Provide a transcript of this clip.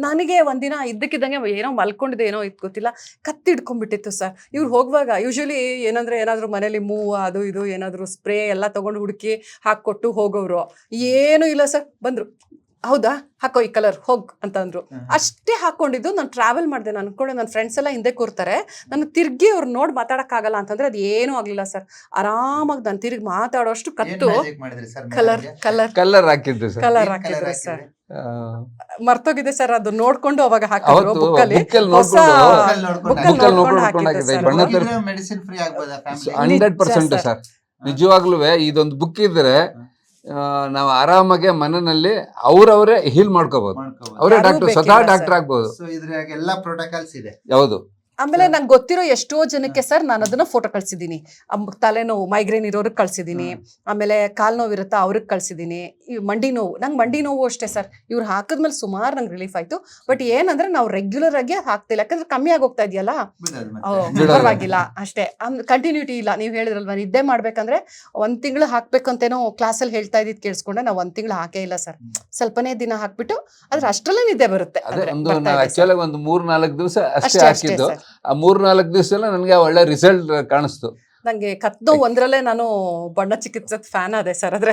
ನನಗೆ ಒಂದಿನ ಇದ್ದಕ್ಕಿದ್ದಂಗೆ ಏನೋ ಮಲ್ಕೊಂಡಿದೆ ಏನೋ ಇತ್ತು ಗೊತ್ತಿಲ್ಲ. ಕತ್ತಿ ಹಿಡ್ಕೊಂಡ್ಬಿಟ್ಟಿತ್ತು ಸರ್. ಇವ್ರು ಹೋಗುವಾಗ ಯೂಶ್ವಲಿ ಏನಂದ್ರೆ ಏನಾದರೂ ಮನೇಲಿ ಮೂವ್ ಅದು ಇದು ಏನಾದರೂ ಸ್ಪ್ರೇ ಎಲ್ಲ ತೊಗೊಂಡು ಹುಡುಕಿ ಹಾಕ್ಕೊಟ್ಟು ಹೋಗೋರು ಏನೂ ಇಲ್ಲ ಸರ್. ಬಂದ್ರು. ಹೌದಾ? ಹಾಕೋ ಈ ಕಲರ್ ಹೋಗ್ ಅಂತಂದ್ರು ಅಷ್ಟೇ ಹಾಕೊಂಡಿದ್ದು. ನಾನು ಟ್ರಾವೆಲ್ ಮಾಡಿದೆ. ನಾನು ಅನ್ಕೊಂಡೆ ನನ್ನ ಫ್ರೆಂಡ್ಸ್ ಎಲ್ಲ ಹಿಂದೆ ಕೂರ್ತಾರೆ. ನಾನು ತಿರ್ಗಿ ಅವ್ರು ನೋಡಿ ಮಾತಾಡಕ್ಕಾಗಲ್ಲ ಅಂತಂದ್ರೆ ಅದು ಏನೂ ಆಗ್ಲಿಲ್ಲ ಸರ್. ಆರಾಮಾಗಿ ನಾನು ತಿರುಗಿ ಮಾತಾಡೋಷ್ಟು ಕತ್ತು ಕಲರ್ ಕಲರ್. ಕಲರ್ ಹಾಕಿದ್ರು ಸರ್. ಕಲರ್ ಹಾಕಿದ್ರೆ ಸರ್. ಮರ್ತೋಗಿದೆ ಸರ್ ಅದು ನೋಡ್ಕೊಂಡು ಅವಾಗ ಹಾಕಿದ್ರು ಬುಕ್ಕಲ್ಲಿ ಹೊಸ ನೋಡ್ಕೊಂಡು ಹಾಕಿದ್ದೆ, ಹಂಡ್ರೆಡ್ ಪರ್ಸೆಂಟ್ ಸರ್. ನಿಜವಾಗ್ಲೂ ಇದೊಂದು ಬುಕ್ ಇದ್ರೆ ನಾವು ಆರಾಮಾಗಿ ಮನೆಯಲ್ಲಿ ಅವ್ರವರೇ ಹೀಲ್ ಮಾಡ್ಕೋಬಹುದು ಅವರೇ ಡಾಕ್ಟರ್ ಸ್ವತಃ ಡಾಕ್ಟರ್ ಆಗ್ಬಹುದು ಎಲ್ಲಾ ಪ್ರೋಟೋಕಾಲ್ಸ್ ಇದೆ. ಯಾವುದು? ಆಮೇಲೆ ನಂಗೆ ಗೊತ್ತಿರೋ ಎಷ್ಟೋ ಜನಕ್ಕೆ ಸರ್ ನಾನು ಅದನ್ನ ಫೋಟೋ ಕಳ್ಸಿದ್ದೀನಿ. ತಲೆನೋವು ಮೈಗ್ರೇನ್ ಇರೋರಿಗೆ ಕಳ್ಸಿದ್ದೀನಿ. ಆಮೇಲೆ ಕಾಲು ನೋವು ಇರುತ್ತಾ ಅವ್ರಿಗೆ ಕಳ್ಸಿದ್ದೀನಿ. ಈ ಮಂಡಿ ನೋವು ನಂಗೆ ಮಂಡಿ ನೋವು ಅಷ್ಟೇ ಸರ್. ಇವ್ರು ಹಾಕಿದ್ಮೇಲೆ ಸುಮಾರು ನಂಗೆ ರಿಲೀಫ್ ಆಯ್ತು. ಬಟ್ ಏನಂದ್ರೆ ನಾವು ರೆಗ್ಯುಲರ್ ಆಗಿ ಹಾಕ್ತಿಲ್ಲ. ಯಾಕಂದ್ರೆ ಕಮ್ಮಿ ಆಗೋಗ್ತಾ ಇದೆಯಲ್ಲ? ಪರವಾಗಿಲ್ಲ. ಅಷ್ಟೇ. ಕಂಟಿನ್ಯೂಟಿ ಇಲ್ಲ. ನೀವು ಹೇಳಿದ್ರಲ್ವಾ ನಿದ್ದೆ ಮಾಡ್ಬೇಕಂದ್ರೆ ಒಂದ್ ತಿಂಗಳು ಹಾಕ್ಬೇಕಂತೇನೋ ಕ್ಲಾಸಲ್ಲಿ ಹೇಳ್ತಾ ಇದ್ದಿದ್ ಕೇಳಿಸ್ಕೊಂಡೆ. ನಾವು ಒಂದ್ ತಿಂಗಳು ಹಾಕೇ ಇಲ್ಲ ಸರ್. ಸ್ವಲ್ಪನೇ ದಿನ ಹಾಕ್ಬಿಟ್ಟು ಅದ್ರ ಅಷ್ಟರಲ್ಲೇ ನಿದ್ದೆ ಬರುತ್ತೆ. ಒಂದು ಮೂರ್ ನಾಲ್ಕು ದಿವಸ ಅಷ್ಟೇ ಹಾಕಿದ್ದು. ಆ ಮೂರ್ ನಾಲ್ಕು ದಿವಸ ನನಗೆ ಒಳ್ಳೆ ರಿಸಲ್ಟ್ ಕಾಣಿಸ್ತು. ನಂಗೆ ಕತ್ತು ಒಂದ್ರಲ್ಲೇ ನಾನು ಬಣ್ಣ ಚಿಕಿತ್ಸೆ ಫ್ಯಾನ್ ಅದೇ ಸರ್ ಆದ್ರೆ.